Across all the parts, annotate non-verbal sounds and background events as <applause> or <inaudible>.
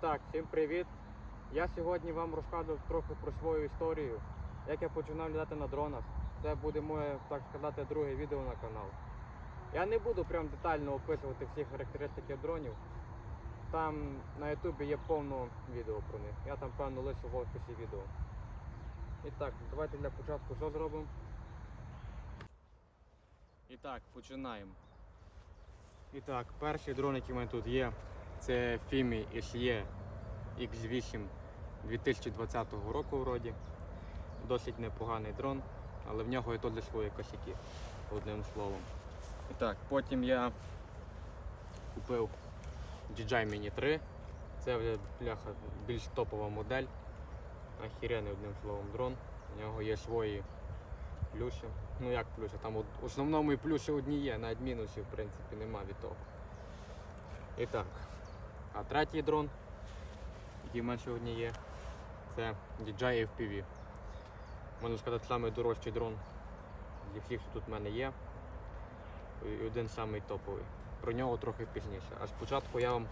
так, всім привіт. Я сьогодні вам розкажу трохи про свою історію, як я починав літати на дронах. Це буде моє, так сказати, друге відео на канал. Я не буду прям детально описувати всі характеристики дронів. Там на ютубі є повно відео про них. Я там певно лишу в описі відео. І так, давайте для початку що зробимо? І так, починаємо. І так, перший дрон, який в мене тут є, це Fimi SE X8 2020 року вроді. Досить непоганий дрон, але в нього є теж свої косяки, одним словом. І так, потім я купив DJI Mini 3. Це бляха більш топова модель. Ахірений одним словом дрон. У нього є свої плюси. Ну як плюси? Там в основному і плюси одні є, навіть мінусів в принципі нема від того. І так. А третій дрон, який в мене сьогодні є, це DJI FPV. Можна сказати, найдорожчий дрон зі всіх, що тут в мене є. І один самий топовий. Про нього трохи пізніше. А спочатку я вам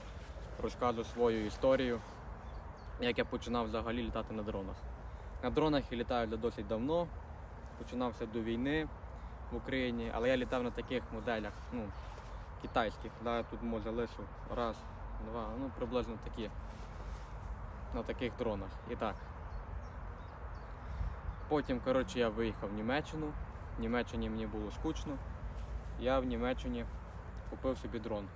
розкажу свою історію, як я починав взагалі літати на дронах. На дронах я літаю досить давно. Починався до війни в Україні, але я літав на таких моделях, ну, китайських. Да, тут може лишу раз, два, ну приблизно такі. На таких дронах. І так. Потім, коротше, я виїхав в Німеччину. В Німеччині мені було скучно. Я в Німеччині купив собі дрон.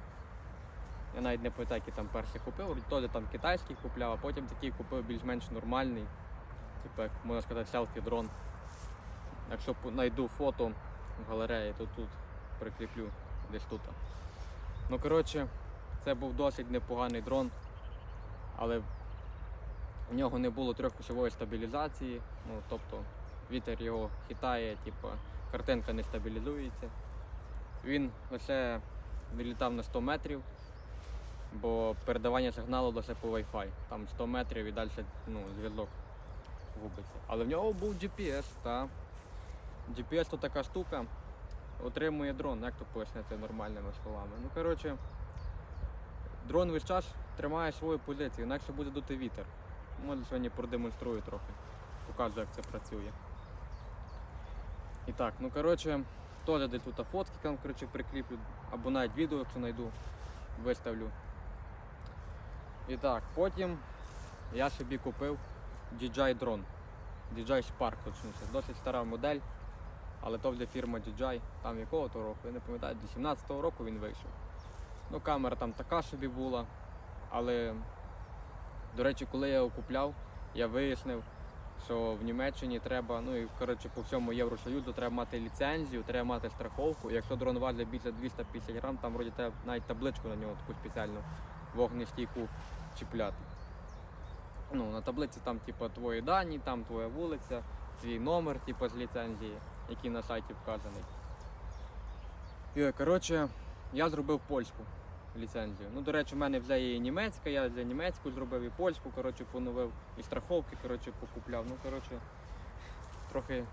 Я навіть не пам'ятаю, який там перший купив, тоді там китайський купляв, а потім такий купив більш-менш нормальний, типу, як можна сказати, селфі-дрон. Якщо знайду фото в галереї, то тут прикріплю десь тут. Ну, коротше, це був досить непоганий дрон, але в нього не було трьохкосової стабілізації, ну, тобто вітер його хитає, типу, картинка не стабілізується. Він лише вилітав на 100 метрів, бо передавання сигналу лише по Wi-Fi. Там 100 метрів і далі ну, зв'язок губиться. Але в нього був GPS, та GPS то така штука, отримує дрон, як то пояснити нормальними словами. Ну, коротше, дрон весь час тримає свою позицію, інакше буде дути вітер. Може сьогодні продемонструю трохи, покажу, як це працює. І так, ну коротше, теж десь тут фотки там коротше, прикріплю, або навіть відео, якщо знайду, виставлю. І так, потім я собі купив DJI дрон. DJI Spark, точніше. Досить стара модель, але то вже фірма DJI, там якого то року, я не пам'ятаю, до 17-го року він вийшов. Ну, камера там така собі була, але, до речі, коли я його купляв, я вияснив, що в Німеччині треба, ну і коротше по всьому Євросоюзу треба мати ліцензію, треба мати страховку. Якщо дрон важить більше 250 грам, там вроді треба навіть табличку на нього таку спеціальну вогнестійку чіпляти. Ну, на таблиці там, типу, твої дані, там твоя вулиця, твій номер, типу, з ліцензії, який на сайті вказаний. І, коротше, я зробив польську ліцензію. Ну, до речі, в мене вже є і німецька, я вже німецьку зробив, і польську, коротше, поновив, і страховки, коротше, покупляв. Ну, коротше, трохи,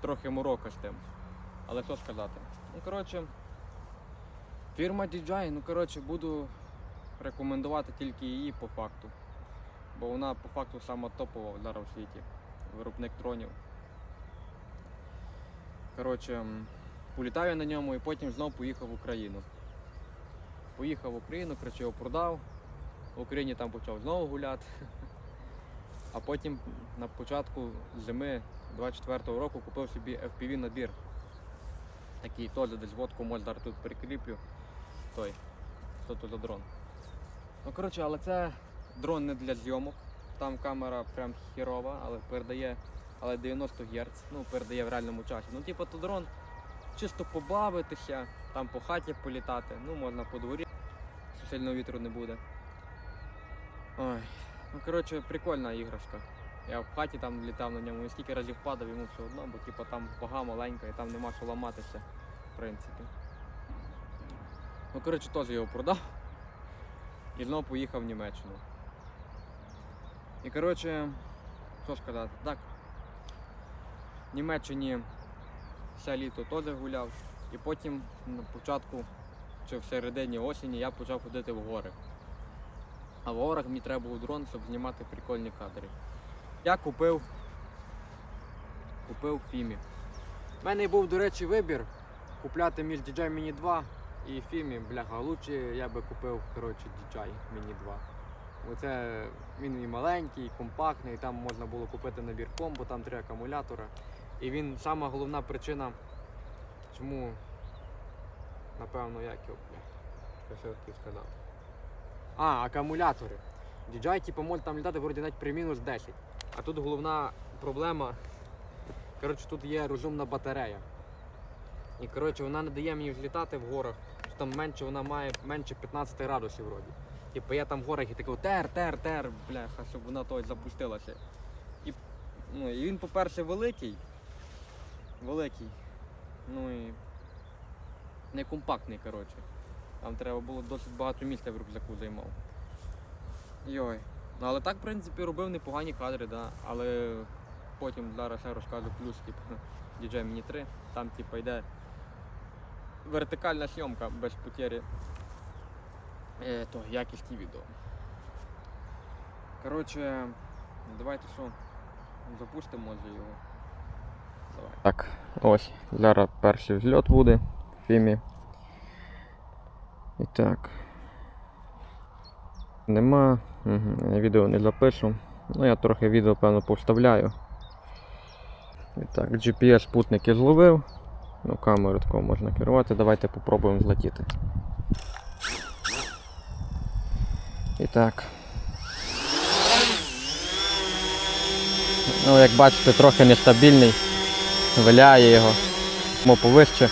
трохи морока з тим. Але що сказати? Ну, коротше, фірма DJI, ну, коротше, буду рекомендувати тільки її по факту. Бо вона по факту сама топова зараз у світі. Виробник дронів. Коротше, політав я на ньому і потім знову поїхав в Україну. Поїхав в Україну, коротше, його продав. В Україні там почав знову гуляти. А потім на початку зими 24-го року купив собі FPV набір. Такий теж десь водку зараз тут прикріплю. Той. Що то за дрон? Ну коротше, але це дрон не для зйомок. Там камера прям хірова, але передає але 90 Гц, ну передає в реальному часі. Ну, типу, то дрон чисто побавитися, там по хаті політати, ну можна по дворі, що сильного вітру не буде. Ой, ну коротше, прикольна іграшка. Я в хаті там літав на ньому і скільки разів падав йому все одно, бо типу, там вага маленька і там нема що ламатися, в принципі. Ну, коротше, теж його продав <laughs> і знову поїхав в Німеччину. І коротше, що сказати, так. В Німеччині все літо теж гуляв. І потім на початку чи в середині осені я почав ходити в гори. А в горах мені треба був дрон, щоб знімати прикольні кадри. Я купив. Купив Фімі. У мене був, до речі, вибір купляти між DJI Mini 2 і Фімі. Бляха, лучше я би купив коротше, DJI Mini 2. Оце він і маленький, і компактний, там можна було купити набір комбо, там три акумулятора. І він сама головна причина, чому, напевно, як його, хотів сказати. А, акумулятори. DJI, типу, може там літати вроді навіть при мінус 10. А тут головна проблема. Коротше, тут є розумна батарея. І коротше, вона не дає мені злітати в горах. що Там менше вона має менше 15 градусів вроді. Типу я там в горах і такий тер, тер, тер, бляха, щоб вона той запустилася. І, ну, і він, по-перше, великий. Великий. Ну і не компактний, коротше. Там треба було досить багато місця в рюкзаку займав. Йой. Ну але так, в принципі, робив непогані кадри, да. але потім зараз я розкажу плюс, типу, DJI Mini 3. Там типу, йде вертикальна зйомка без потері е, то, якісті відео. Коротше, давайте що, запустимо може його. Давай. Так, ось, зараз перший взльот буде фімі. І так. Нема. Угу. Відео не запишу. Ну я трохи відео, певно, повставляю. І так, GPS спутник я зловив. Ну, камеру такого можна керувати. Давайте попробуємо злетіти. І так. Ну, як бачите, трохи нестабільний. Виляє його. Мо повище.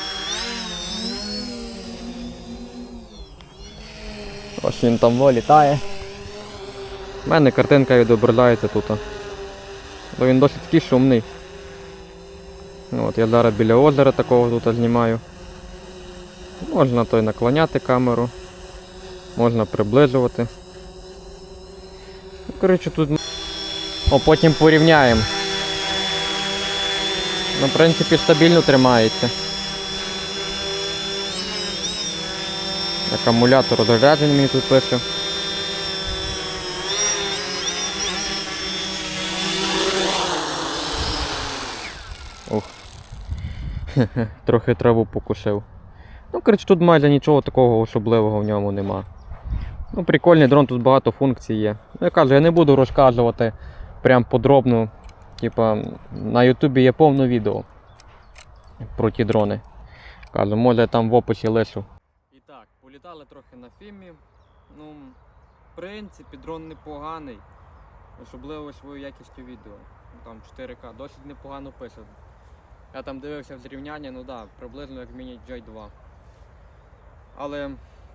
Ось він там літає. У мене картинка відображається тут. Бо він досить такий шумний. От я зараз біля озера такого тут знімаю. Можна той наклоняти камеру, можна приближувати. Ну, коротше, тут. О, потім порівняємо. Ну, в принципі, стабільно тримається. Акумулятор розряджений мені тут пише. Ух. <laughs> Трохи траву покушив. Ну, коротше, тут майже нічого такого особливого в ньому нема. Ну, прикольний дрон, тут багато функцій є. Ну, я кажу, я не буду розказувати прям подробно. Типа, на Ютубі є повно відео про ті дрони. Кажу, може там в описі лишу. Політали трохи на фімі. Ну, в принципі, дрон непоганий. Особливо свою якістю відео. Там 4К, досить непогано пише. Я там дивився в зрівняння, ну да, приблизно як Mini Joy 2. Але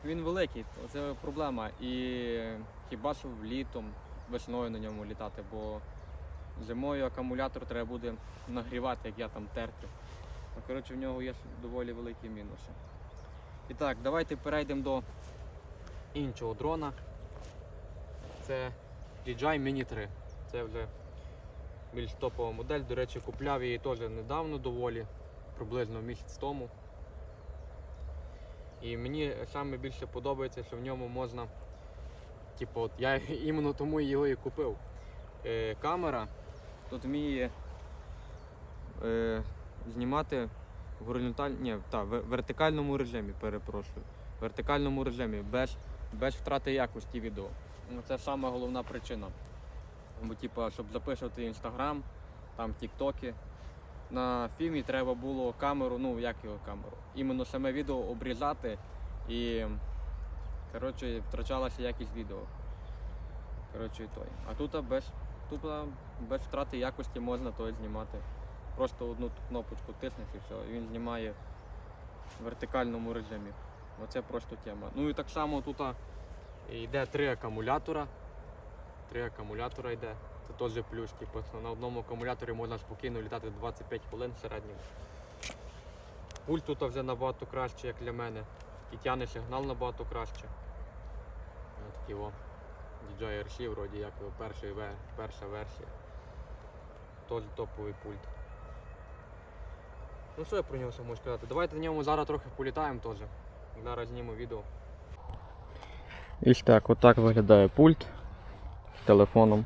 він великий, це проблема. І хіба що літом, весною на ньому літати, бо зимою акумулятор треба буде нагрівати, як я там терти. Ну, коротше, в нього є доволі великі мінуси. І так, давайте перейдемо до іншого дрона. Це DJI Mini 3. Це вже більш топова модель. До речі, купляв її теж недавно доволі, приблизно місяць тому. І мені саме більше подобається, що в ньому можна. Типу, от я <laughs> іменно тому його і купив. Е, камера тут вміє е, знімати в вертикальному режимі, перепрошую. В вертикальному режимі, без, без втрати якості відео. Ну, Це саме головна причина. Бо, типу, щоб записувати інстаграм, там тіктоки. На фільмі треба було камеру, ну як його камеру, іменно саме відео обрізати і коротше, втрачалася якість відео. Коротше, той. А тут без, тут без втрати якості можна той знімати. Просто одну кнопочку тиснеш і все, і він знімає в вертикальному режимі. Оце просто тема. Ну і так само тут йде три акумулятора. Три акумулятора йде. Це теж плюс. Типу, на одному акумуляторі можна спокійно літати 25 хвилин в середньому. Пульт тут вже набагато краще, як для мене. І тягне сигнал набагато краще. Такий о. DJI RC, вроді як перша версія. Теж топовий пульт. Ну що я про нього ще можу сказати? Давайте на ньому зараз трохи політаємо теж. Зараз зніму відео. Ось так, отак виглядає пульт з телефоном.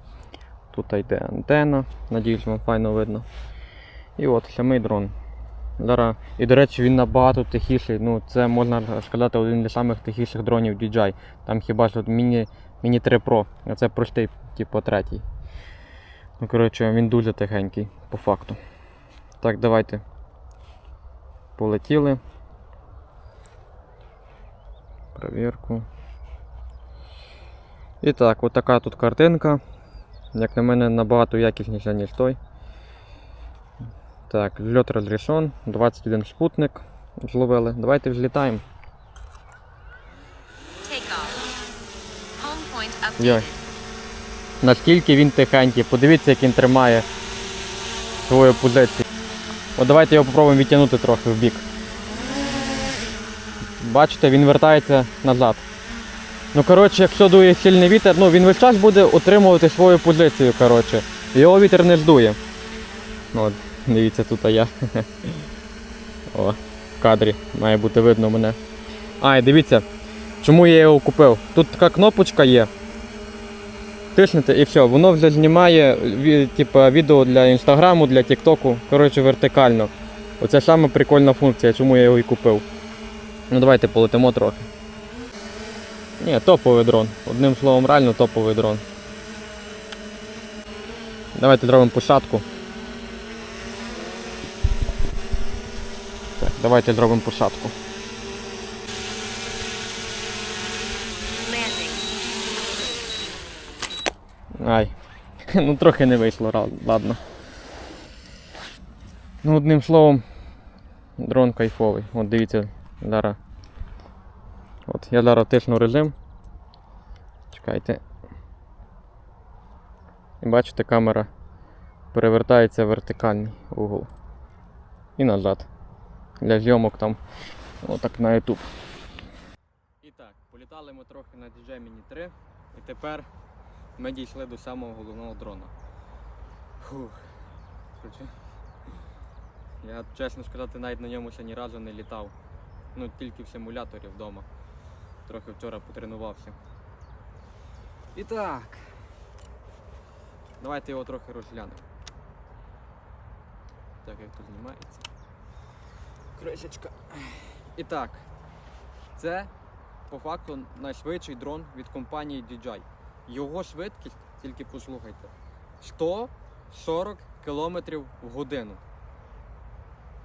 Тут йде антенна, надіюсь, вам файно видно. І от самий дрон. Зараз, і до речі, він набагато тихіший. Ну, це можна сказати один із самих тихіших дронів DJI. Там хіба що Mini, Mini 3 Pro, а це простий, типу третій. Ну, коротше, він дуже тихенький, по факту. Так, давайте. Полетіли. Провірку. І так, от така тут картинка. Як на мене, набагато якісніша, ніж той. Так, зльот розрішен, 21 спутник зловили. Давайте взлітаємо. Йой. Наскільки він тихенький, подивіться, як він тримає свою позицію. От давайте його попробуємо відтягнути трохи в бік. Бачите, він вертається назад. Ну, коротше, якщо дує сильний вітер, ну він весь час буде утримувати свою позицію, коротше. Його вітер не здує. От, дивіться, тут я. О, в кадрі має бути видно мене. А, і дивіться, чому я його купив. Тут така кнопочка є. Тиснете і все, воно вже знімає типа, відео для інстаграму, для тіктоку. Коротше, вертикально. Оце саме прикольна функція, чому я його і купив. Ну давайте полетимо трохи. Ні, топовий дрон. Одним словом, реально топовий дрон. Давайте зробимо посадку. Так, давайте зробимо посадку. Ай. <laughs> Ну трохи не вийшло, ладно. Ну, одним словом, дрон кайфовий. От дивіться, зараз. От я зараз тисну режим. Чекайте. І бачите, камера перевертається в вертикальний угол. І назад. Для зйомок там. Отак на YouTube. І так, політали ми трохи на DJI Mini 3 і тепер ми дійшли до самого головного дрона. Фух. Я чесно сказати, навіть на ньому ще ні разу не літав. Ну, тільки в симуляторі вдома. Трохи вчора потренувався. І так. Давайте його трохи розглянемо. Так, як тут знімається. Кришечка. І так. Це по факту найшвидший дрон від компанії DJI. Його швидкість, тільки послухайте, 140 км в годину.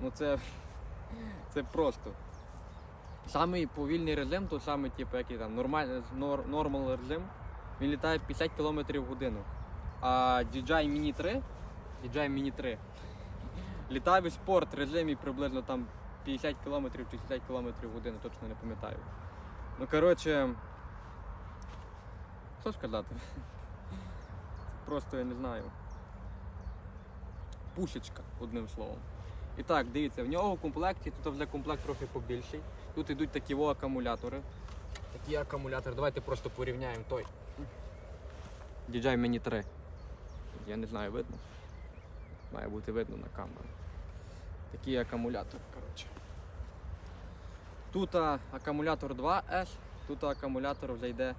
Ну це, <laughs> це просто. Самий повільний режим, то саме, типу, який там нормальний нормал режим, він літає 50 км в годину. А DJI Mini 3, DJI Mini 3 літає в спорт режимі приблизно там 50 км чи 60 км в годину, точно не пам'ятаю. Ну коротше. Що сказати? Просто я не знаю. Пушечка, одним словом. І так, дивіться, в нього в комплекті, тут вже комплект трохи побільший. Тут йдуть такі во акумулятори. Такі акумулятори. Давайте просто порівняємо той. DJI Mini 3. Я не знаю, видно. Має бути видно на камеру. Такий акумулятор, коротше. Тут а, акумулятор 2S, тут акумулятор вже йде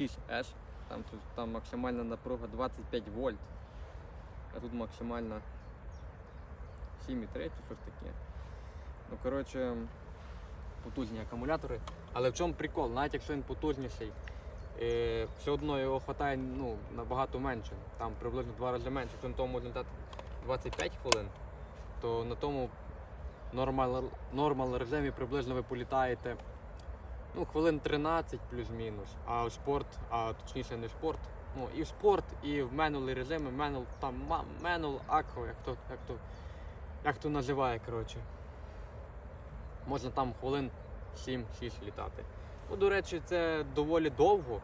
6S. Там, там максимальна напруга 25 вольт. А тут максимальна 7,3 чи щось таке. Ну, коротше, потужні акумулятори. Але в чому прикол? Навіть якщо він потужніший, е, все одно його вистачає ну, набагато менше. Там приблизно два рази менше. Якщо на тому можна дати 25 хвилин, то на тому нормал, нормал режимі приблизно ви політаєте ну, хвилин 13 плюс-мінус. А в спорт, а точніше не в спорт. Ну, і в спорт, і в менулі режими, менул, там менул, акро, як то, як то, як то називає, коротше. Можна там хвилин 7-6 літати. Ну, до речі, це доволі довго.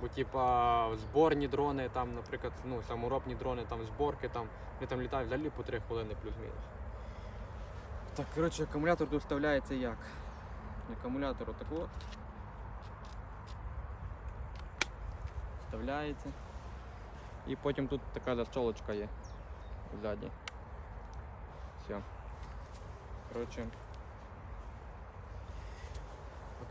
Бо, типа, зборні дрони, там, наприклад, ну, саморобні дрони, там зборки, там, вони там літають взагалі по 3 хвилини плюс-мінус. Так, коротше, акумулятор тут вставляється як? Акумулятор отак от. Вставляється. І потім тут така защолочка є ззаді. Все. Коротше.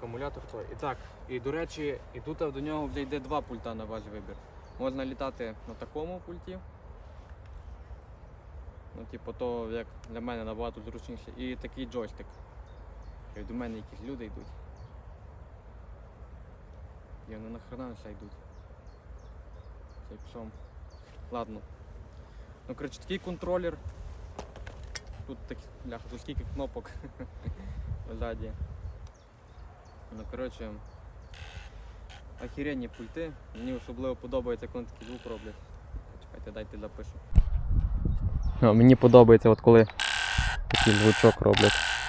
акумулятор той. І так, і до речі, і тут до нього вже йде два пульта на ваш вибір. Можна літати на такому пульті. Ну, типу, то як для мене набагато зручніше. І такий джойстик. І до мене якісь люди йдуть. І вони нахрена все йдуть. Цей псом. Ладно. Ну, коротше, такий контролер. Тут так, бляха, тут скільки кнопок <laughs> ззаді. Ну, коротше, охеренні пульти. Мені особливо подобається, як вони такий звук роблять. Чекайте, дайте запишу. Мені подобається, от коли такий звучок роблять.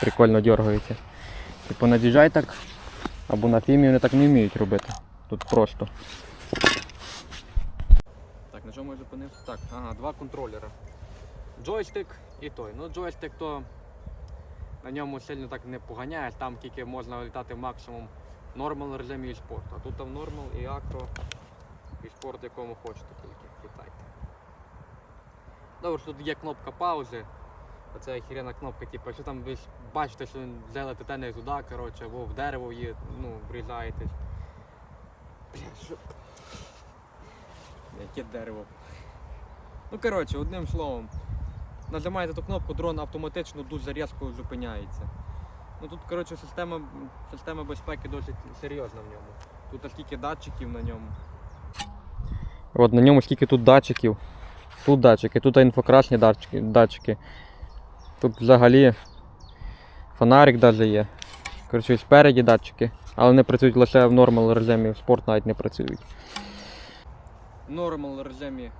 Прикольно дергається. Типу на DJI так, або на фімі вони так не вміють робити. Тут просто. Так, на чому я зупинився? Так, ага, два контролера. Джойстик і той. Ну, джойстик то на ньому сильно так не поганяєш, там тільки можна літати максимум нормал режимі і спорт. А тут там нормал і акро, і спорт, якому хочете тільки літайте. Добре, тут є кнопка паузи. Оце охерена кнопка, типу, що там ви бачите, що взяли не туди, коротше, або в дерево є, ну, врізаєтесь. Бля, що. Яке дерево. Ну, коротше, одним словом. Нажимаєте ту кнопку, дрон автоматично дуже різко зупиняється. Ну тут, коротше, система, система безпеки досить серйозна в ньому. Тут скільки датчиків на ньому. От на ньому скільки тут датчиків. Тут датчики, тут інфокрасні датчики. Тут взагалі фонарик навіть є. Коротше, спереді датчики, але вони працюють лише в нормал режимі, в спорт навіть не працюють. В нормал режимі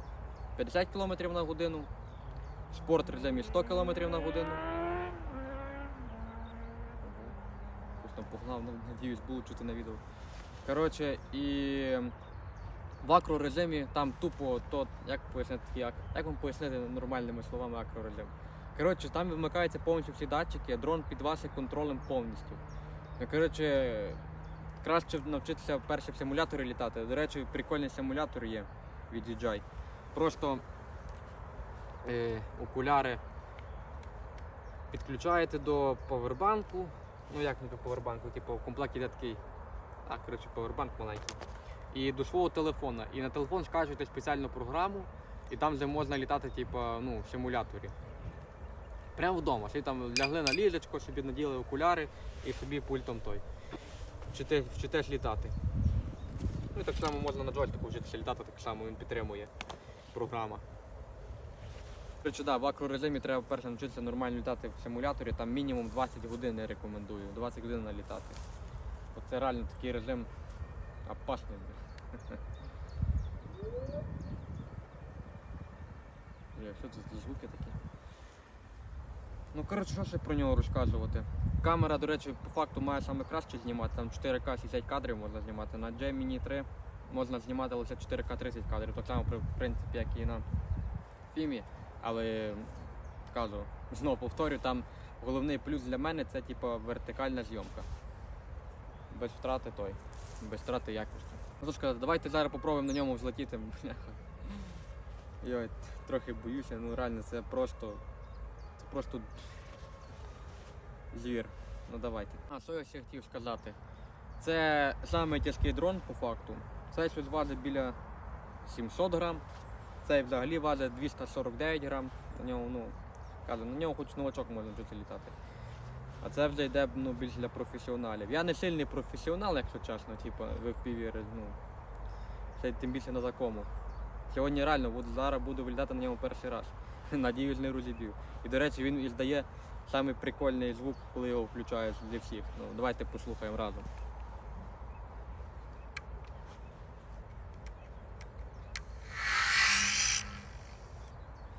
50 км на годину, в спорт режимі 100 км на годину. Там погнав, ну, надіюсь, було чути на відео. Коротше, і в акрорежимі там тупо то, як пояснити ак- як вам пояснити нормальними словами акрорежим. Коротше, там вимикаються повністю всі датчики, а дрон під вашим контролем повністю. Ну, коротше, краще навчитися перше в симуляторі літати. До речі, прикольний симулятор є від DJI. Просто е, окуляри підключаєте до повербанку. Ну як не до повербанку, типу в комплекті йде такий. А, коротше, повербанк маленький. І до свого телефона. І на телефон скачуєте спеціальну програму, і там вже можна літати, типу, ну, в симуляторі. Прямо вдома. Собі там лягли на ліжечко, собі наділи окуляри і собі пультом той. Вчите, вчитесь літати. Ну і так само можна на джойстику вчитися літати, так само він підтримує програма. Коротше, да, в акрорежимі треба перше навчитися нормально літати в симуляторі, там мінімум 20 годин я рекомендую. 20 годин налітати. Оце реально такий режим опасний. <laughs> Що це за звуки такі? Ну коротше, що ще про нього розказувати? Камера, до речі, по факту має саме краще знімати, там 4К 60 кадрів можна знімати. На Gemini 3 можна знімати лише 4К 30 кадрів, так само в принципі, як і на фімі. Але кажу, знову повторю, там головний плюс для мене це типу вертикальна зйомка. Без втрати той, без втрати якості. Ну сказати, давайте зараз попробуємо на ньому взлетіти. Йой, трохи боюся, ну реально це просто. Це просто звір. Ну давайте. А що я ще хотів сказати? Це самий дрон по факту. Цей щось важить біля 700 грам. Цей взагалі важить 249 грам. На нього, ну, кажу, на нього хоч новачок може вчити літати. А це вже йде ну, більш для професіоналів. Я не сильний професіонал, якщо чесно, типу, ви в ну, ще тим більше на такому. Сьогодні реально буду, зараз буду вилітати на ньому перший раз. <laughs> Надіюсь, не розіб'ю. І до речі, він іздає самий прикольний звук, коли його включаєш для всіх. Ну, давайте послухаємо разом.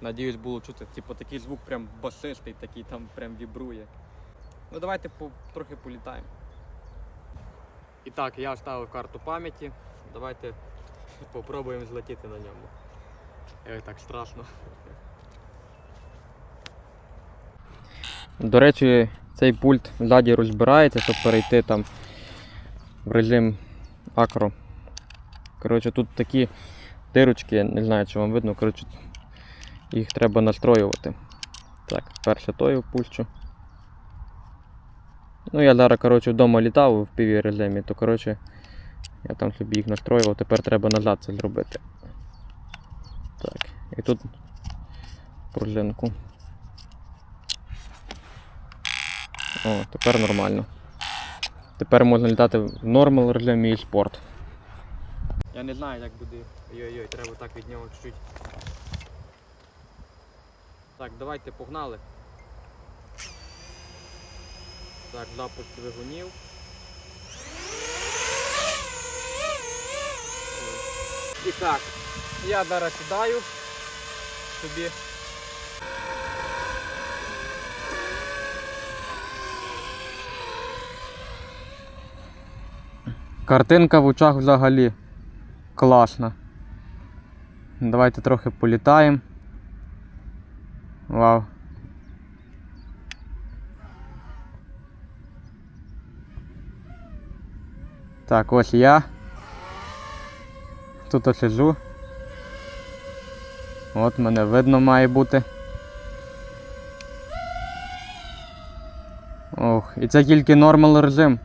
Надіюсь, було чути. Типу такий звук прям басистий, такий там прям вібрує. Ну давайте по, трохи політаємо. І так, я вставив карту пам'яті. Давайте <laughs> попробуємо злетіти на ньому. Ой, так страшно. До речі, цей пульт ззаді розбирається, щоб перейти там в режим акро. Коротше, тут такі дирочки, не знаю, чи вам видно, коротше, їх треба настроювати. Так, перше тою пущу. Ну, я зараз, коротше, вдома літав в піві режимі, то коротше, я там собі їх настроював, тепер треба назад це зробити. Так, і тут пружинку. О, тепер нормально. Тепер можна літати в нормал режимі і спорт. Я не знаю, як буде. Ой-ой-ой, треба так від нього чуть-чуть. Так, давайте погнали. Так, запуск двигунів. І так, я зараз сідаю собі. Картинка в очах взагалі класна. Давайте трохи політаємо. Вау. Так, ось я. Тут ось сиджу. От мене видно має бути. Ох, і це тільки нормал режим.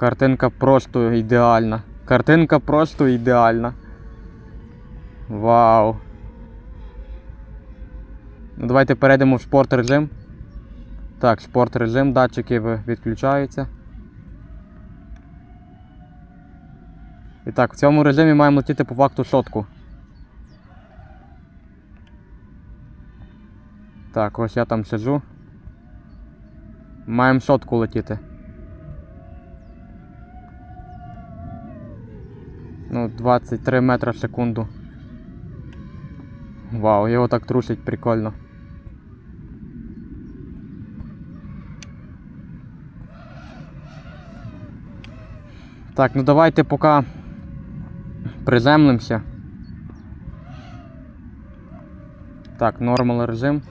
Картинка просто ідеальна. Картинка просто ідеальна. Вау. Ну, давайте перейдемо в спорт режим. Так, спорт режим, датчики відключаються. І так, в цьому режимі маємо летіти по факту сотку. Так, ось я там сиджу. Маємо сотку летіти. Ну, 23 метри в секунду. Вау, його так трусить прикольно. Так, ну давайте поки приземлимося. Так, нормал режим.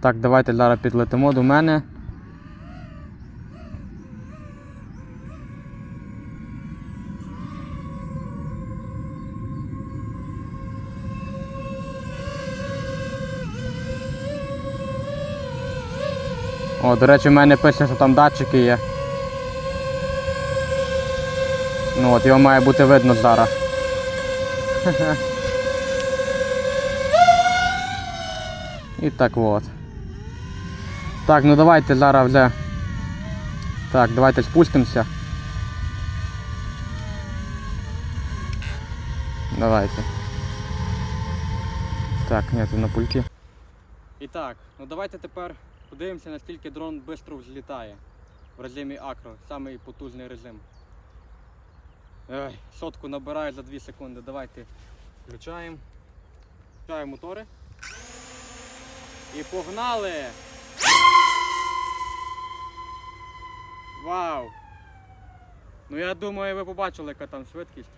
Так, давайте зараз підлетимо до мене. О, до речі, в мене пише, що там датчики є. Ну от, його має бути видно зараз. <laughs> І так от. Так, ну давайте зараз вже. Так, давайте спустимося. Давайте. Так, ні, тут на пульті. І так, ну давайте тепер подивимося, наскільки дрон швидко взлітає в режимі акро, самий потужний режим. Ой, сотку набираю за 2 секунди. Давайте включаємо. Включаємо мотори. І погнали! Вау! Ну я думаю, ви побачили, яка там швидкість.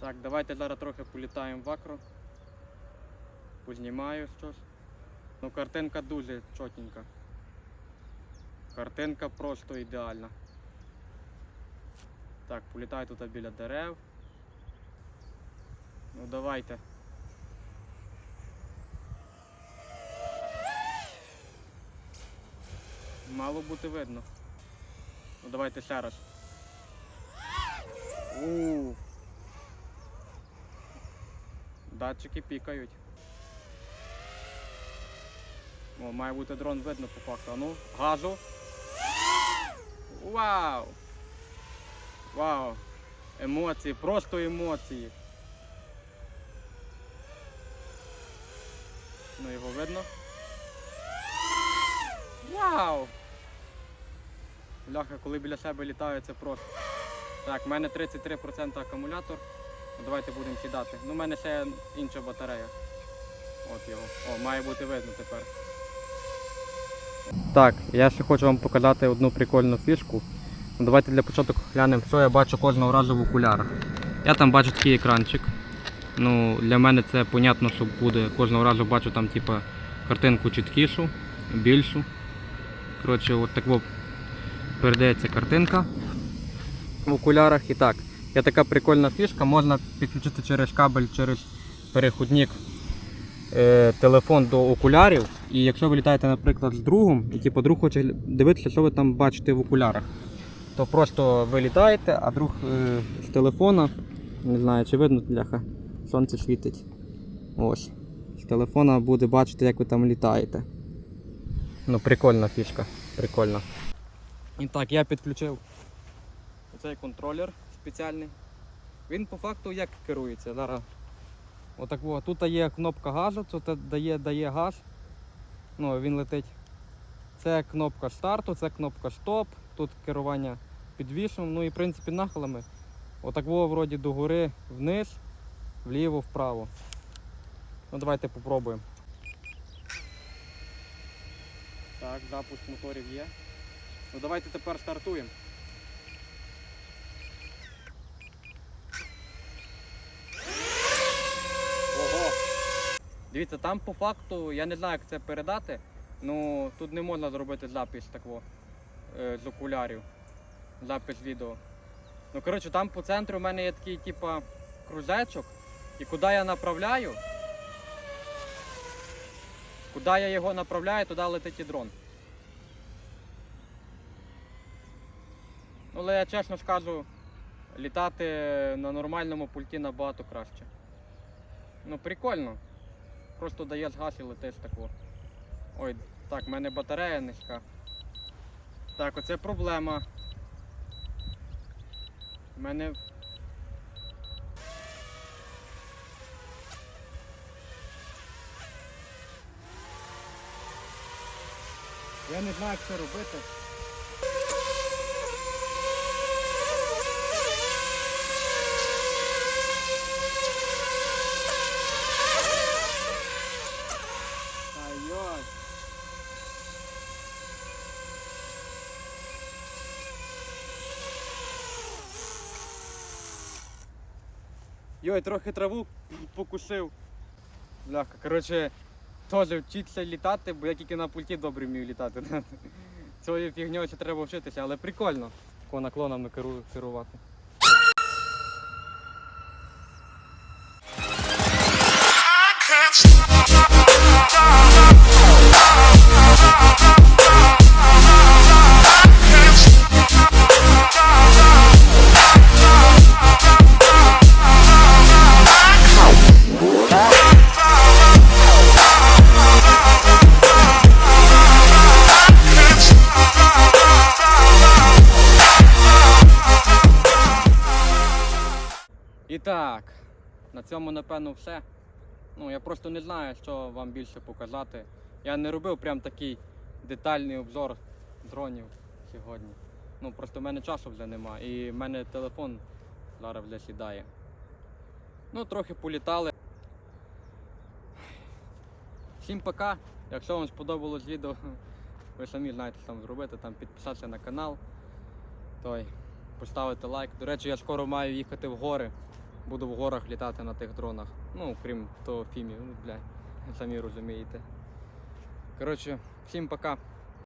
Так, давайте зараз трохи політаємо в акро. Познімаю щось. Ну картинка дуже чотенька. Картинка просто ідеальна. Так, політаю тут біля дерев. Ну давайте. Мало бути видно. Ну давайте ще раз. У. Датчики пікають. О, має бути дрон видно по факту. А ну, газу. Вау! Вау! Емоції, просто емоції. Ну його видно. Вау! Бляха, коли біля себе літаю, це просто. Так, в мене 33% акумулятор. Ну, Давайте будемо сідати. Ну, в мене ще інша батарея. От його. О, має бути видно тепер. Так, я ще хочу вам показати одну прикольну фішку. Давайте для початку глянемо, що я бачу кожного разу в окулярах. Я там бачу такий екранчик. Ну, для мене це понятно, що буде. Кожного разу бачу там типа, картинку чіткішу, більшу. Коротше, от так передається картинка в окулярах. І так, є така прикольна фішка, можна підключити через кабель через переходник телефон до окулярів. І якщо ви літаєте, наприклад, з другом, і типу, друг хоче дивитися, що ви там бачите в окулярах, то просто ви літаєте, а друг е, з телефона, не знаю, чи видно бляха, сонце світить. Ось. З телефона буде бачити, як ви там літаєте. Ну, прикольна фішка. Прикольно. І так, я підключив оцей контролер спеціальний. Він по факту як керується. Зараз. Отак, о, тут є кнопка газу, тут дає, дає газ. Ну, він летить. Це кнопка старту, це кнопка стоп, тут керування підвісом, ну і в принципі нахилами. Отак во, вроді догори, вниз, вліво, вправо. Ну давайте попробуємо. Так, запуск моторів є. Ну давайте тепер стартуємо. Дивіться, там по факту, я не знаю, як це передати. Ну тут не можна зробити запис такого е, з окулярів. Запис відео. Ну коротше, там по центру в мене є такий, типа, кружечок. І куди я направляю, куди я його направляю, туди летить і дрон. Але я чесно скажу, літати на нормальному пульті набагато краще. Ну, прикольно. Просто даєш газ і летиш тако. Ой, так, в мене батарея низька. Так, оце проблема. У мене. Я не знаю, як це робити. Йой, трохи траву покусив. Бляха, коротше, теж вчитися літати, бо я тільки на пульті добре вмію літати. Цією фігньою ще треба вчитися, але прикольно тако наклонами керувати. Цьому напевно все. Ну, я просто не знаю, що вам більше показати. Я не робив прям такий детальний обзор дронів сьогодні. Ну, просто в мене часу вже нема. І в мене телефон зараз вже сідає. Ну, трохи політали. Всім пока. Якщо вам сподобалось відео, ви самі знаєте, що там зробити, там підписатися на канал. Той, поставити лайк. До речі, я скоро маю їхати в гори. Буду в горах літати на тих дронах. Ну, крім того фімі, ну, блядь, самі розумієте. Коротше, всім пока.